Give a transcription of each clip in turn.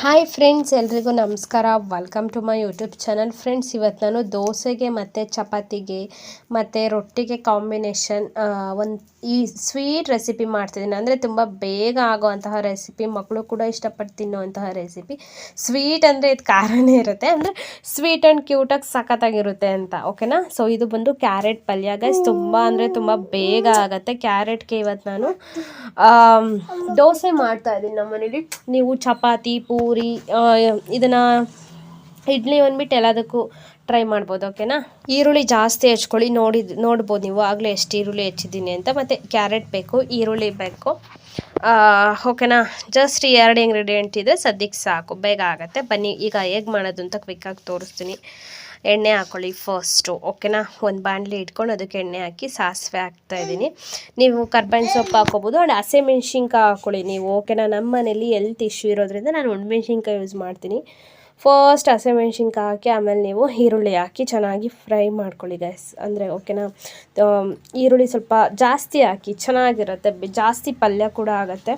Hi friends ಎಲ್ರಿಗೂ ನಮಸ್ಕಾರ. Welcome to my YouTube channel friends ಇವತ್ತು ನಾನು ದೋಸೆಗೆ ಮತ್ತು ಚಪಾತಿಗೆ ಮತ್ತು ರೊಟ್ಟಿಗೆ ಕಾಂಬಿನೇಷನ್ ಒಂದು ಈ ಸ್ವೀಟ್ ರೆಸಿಪಿ ಮಾಡ್ತಿದ್ದೀನಿ. ಅಂದರೆ ತುಂಬ ಬೇಗ ಆಗೋವಂತಹ ರೆಸಿಪಿ ಮಕ್ಕಳು ಕೂಡ ಇಷ್ಟಪಟ್ಟು ತಿನ್ನುವಂತಹ ರೆಸಿಪಿ ಸ್ವೀಟ್ ಅಂದರೆ ಇದು ಖಾರನೇ ಇರುತ್ತೆ. ಅಂದರೆ ಸ್ವೀಟ್ ಆ್ಯಂಡ್ ಕ್ಯೂಟಾಗಿ ಸಖತ್ತಾಗಿರುತ್ತೆ ಅಂತ ಓಕೆನಾ ಸೊ ಇದು ಬಂದು ಕ್ಯಾರೆಟ್ ಪಲ್ಯ ಗೈಸ್ ತುಂಬ ಅಂದರೆ ತುಂಬ ಬೇಗ ಆಗುತ್ತೆ. ಕ್ಯಾರೆಟ್ಗೆ ಇವತ್ತು ನಾನು ದೋಸೆ ಮಾಡ್ತಾಯಿದ್ದೀನಿ ನಮ್ಮ ಮನೇಲಿ ನೀವು ಚಪಾತಿ ಪೂರಿ ಇದನ್ನು ಇಡ್ಲಿ ಅಂದ್ಬಿಟ್ಟು ಎಲ್ಲದಕ್ಕೂ ಟ್ರೈ ಮಾಡ್ಬೋದು ಓಕೆನಾ ಈರುಳ್ಳಿ ಜಾಸ್ತಿ ಹೆಚ್ಕೊಳ್ಳಿ ನೋಡಿದ ನೋಡ್ಬೋದು ನೀವು, ಆಗಲೇ ಎಷ್ಟು ಈರುಳ್ಳಿ ಹೆಚ್ಚಿದ್ದೀನಿ ಅಂತ. ಮತ್ತು ಕ್ಯಾರೆಟ್ ಬೇಕು, ಈರುಳ್ಳಿ ಬೇಕು. ಓಕೆನಾ ಜಸ್ಟ್ ಎರಡು ಇಂಗ್ರೀಡಿಯೆಂಟ್ ಇದೆ, ಸದ್ಯಕ್ಕೆ ಸಾಕು, ಬೇಗ ಆಗುತ್ತೆ. ಬನ್ನಿ, ಈಗ ಹೇಗೆ ಮಾಡೋದು ಅಂತ ಕ್ವಿಕ್ಕಾಗಿ ತೋರಿಸ್ತೀನಿ. ಎಣ್ಣೆ ಹಾಕ್ಕೊಳ್ಳಿ ಫಸ್ಟು ಓಕೆನಾ ಒಂದು ಬಾಣಲಿ ಇಟ್ಕೊಂಡು ಅದಕ್ಕೆ ಎಣ್ಣೆ ಹಾಕಿ ಸಾಸಿವೆ ಹಾಕ್ತಾ ಇದ್ದೀನಿ. ನೀವು ಕರ್ಬೇವಿನ ಸೊಪ್ಪು ಹಾಕೋಬೋದು ಆ್ಯಂಡ್ ಹಸಿಮೆಣ್ಸಿನ್ಕಾಯಿ ಹಾಕ್ಕೊಳ್ಳಿ ನೀವು. ಓಕೆನಾ ನಮ್ಮ ಮನೇಲಿ ಎಲ್ತ್ ಇಶ್ಯೂ ಇರೋದ್ರಿಂದ ನಾನು ಒಣಮೆಣ್ಸಿನ್ಕಾಯಿ ಯೂಸ್ ಮಾಡ್ತೀನಿ. ಫಸ್ಟ್ ಹಸಿಮೆಣ್ಸಿನ್ಕಾಯಿ ಹಾಕಿ, ಆಮೇಲೆ ನೀವು ಈರುಳ್ಳಿ ಹಾಕಿ ಚೆನ್ನಾಗಿ ಫ್ರೈ ಮಾಡ್ಕೊಳ್ಳಿ ಗ್ಯಾಸ್ ಅಂದರೆ ಓಕೆನಾ ಈರುಳ್ಳಿ ಸ್ವಲ್ಪ ಜಾಸ್ತಿ ಹಾಕಿ ಚೆನ್ನಾಗಿರುತ್ತೆ. ಜಾಸ್ತಿ ಪಲ್ಯ ಕೂಡ ಆಗುತ್ತೆ.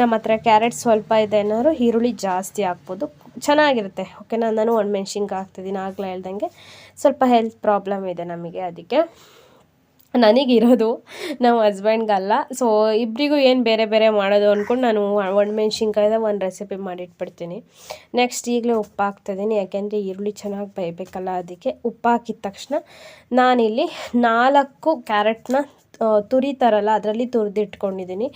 ನಮ್ಮ ಹತ್ರ ಕ್ಯಾರೆಟ್ ಸ್ವಲ್ಪ ಇದೆ ಅನ್ನೋರು ಈರುಳ್ಳಿ ಜಾಸ್ತಿ ಹಾಕ್ಬೋದು. ಚೆನ್ನಾಗಿರುತ್ತೆ ಓಕೆನಾ ನಾನು ಒಣಮೆಣ್ಸಿನ್ಕಾಯಿ ಹಾಕ್ತಿದ್ದೀನಿ ಆಗಲೇ ಹೇಳ್ದಂಗೆ. ಸ್ವಲ್ಪ ಹೆಲ್ತ್ ಪ್ರಾಬ್ಲಮ್ ಇದೆ ನಮಗೆ ಅದಕ್ಕೆ. ನನಗಿರೋದು ನಮ್ಮ ಹಸ್ಬೆಂಡ್ಗಲ್ಲ ಸೊ ಇಬ್ಬರಿಗೂ ಏನು ಬೇರೆ ಬೇರೆ ಮಾಡೋದು ಅಂದ್ಕೊಂಡು ನಾನು ಒಣಮೆಣ್ಸಿನ್ಕಾಯ್ದ ಒಂದು ರೆಸಿಪಿ ಮಾಡಿಟ್ಬಿಡ್ತೀನಿ. ನೆಕ್ಸ್ಟ್ ಈಗಲೇ ಉಪ್ಪು ಹಾಕ್ತಿದ್ದೀನಿ ಯಾಕೆಂದರೆ ಈರುಳ್ಳಿ ಚೆನ್ನಾಗಿ ಬೇಯಬೇಕಲ್ಲ ಅದಕ್ಕೆ. ಉಪ್ಪು ಹಾಕಿದ ತಕ್ಷಣ ನಾನಿಲ್ಲಿ ನಾಲ್ಕು ಕ್ಯಾರೆಟ್ನ ತುರಿತಾರಲ್ಲ, ಅದರಲ್ಲಿ ತುರಿದಿಟ್ಕೊಂಡಿದ್ದೀನಿ.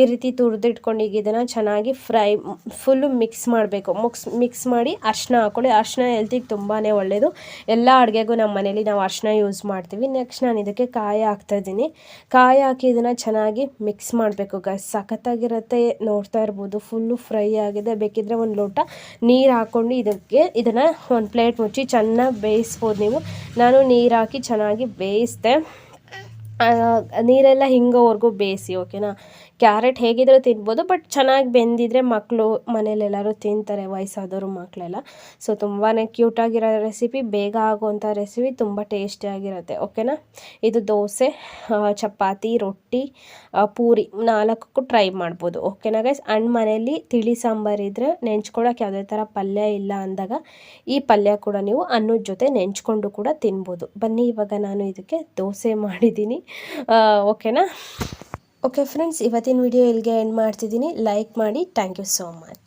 ಈ ರೀತಿ ತುರಿದಿಟ್ಕೊಂಡು ಈಗ ಇದನ್ನು ಚೆನ್ನಾಗಿ ಫ್ರೈ, ಫುಲ್ಲು ಮಿಕ್ಸ್ ಮಾಡಬೇಕು. ಮುಕ್ಸ್, ಮಿಕ್ಸ್ ಮಾಡಿ ಅರ್ಶಿನ ಹಾಕ್ಕೊಳ್ಳಿ. ಅರಿಶಿನ ಹೆಲ್ತಿಗೆ ತುಂಬಾ ಒಳ್ಳೆಯದು ಎಲ್ಲ ಅಡುಗೆಗೂ ನಮ್ಮ ಮನೇಲಿ ನಾವು ಅರ್ಶಿನ ಯೂಸ್ ಮಾಡ್ತೀವಿ. ನೆಕ್ಸ್ಟ್ ನಾನು ಇದಕ್ಕೆ ಕಾಯಿ ಹಾಕ್ತಾಯಿದ್ದೀನಿ ಕಾಯಿ ಹಾಕಿ ಇದನ್ನು ಚೆನ್ನಾಗಿ ಮಿಕ್ಸ್ ಮಾಡಬೇಕು ಗಸ್ ಸಖತ್ತಾಗಿರುತ್ತೆ. ನೋಡ್ತಾ ಇರ್ಬೋದು. ಫುಲ್ಲು ಫ್ರೈ ಆಗಿದೆ. ಬೇಕಿದ್ರೆ ಒಂದು ಲೋಟ ನೀರು ಹಾಕ್ಕೊಂಡು ಇದಕ್ಕೆ ಇದನ್ನು ಒಂದು ಪ್ಲೇಟ್ ಮುಚ್ಚಿ ಚೆನ್ನಾಗಿ ಬೇಯಿಸ್ಬೋದು ನೀವು. ನಾನು ನೀರು ಹಾಕಿ ಚೆನ್ನಾಗಿ ಬೇಯಿಸಿದೆ. ನೀರೆಲ್ಲ ಹಿಂಗೋವರೆಗೂ ಬೇಯಿಸಿ, ಓಕೆನಾ? ಕ್ಯಾರೆಟ್ ಹೇಗಿದ್ರೂ ತಿನ್ಬೋದು, ಬಟ್ ಚೆನ್ನಾಗಿ ಬೆಂದಿದ್ರೆ ಮಕ್ಕಳು ಮನೇಲೆಲ್ಲರೂ ತಿಂತಾರೆ, ವಯಸ್ಸಾದವರು ಮಕ್ಕಳೆಲ್ಲ ಸೊ ತುಂಬಾ ಕ್ಯೂಟಾಗಿರೋ ರೆಸಿಪಿ, ಬೇಗ ಆಗುವಂಥ ರೆಸಿಪಿ ತುಂಬ ಟೇಸ್ಟಿಯಾಗಿರುತ್ತೆ ಓಕೆನಾ? ಇದು ದೋಸೆ ಚಪಾತಿ, ರೊಟ್ಟಿ ಪೂರಿ ನಾಲ್ಕಕ್ಕೂ ಟ್ರೈ ಮಾಡ್ಬೋದು, ಓಕೆನಾ ಗೈಸ್? ಅಂಡ್ ಮನೇಲಿ ತಿಳಿ ಸಾಂಬಾರು ಇದ್ರೆ ನೆಂಚ್ಕೊಳ್ಳೋಕೆ ಯಾವುದೇ ಥರ ಪಲ್ಯ ಇಲ್ಲ ಅಂದಾಗ, ಈ ಪಲ್ಯ ಕೂಡ ನೀವು ಅನ್ನದ ಜೊತೆ ನೆಂಚ್ಕೊಂಡು ಕೂಡ ತಿನ್ಬೋದು. ಬನ್ನಿ, ಇವಾಗ ನಾನು ಇದಕ್ಕೆ ದೋಸೆ ಮಾಡಿದ್ದೀನಿ. ಓಕೆನಾ? ಓಕೆ ಫ್ರೆಂಡ್ಸ್ ಇವತ್ತಿನ ವಿಡಿಯೋ ಇಲ್ಲಿಗೆ ಎಂಡ್ ಮಾಡ್ತಿದ್ದೀನಿ. ಲೈಕ್ ಮಾಡಿ. Thank you so much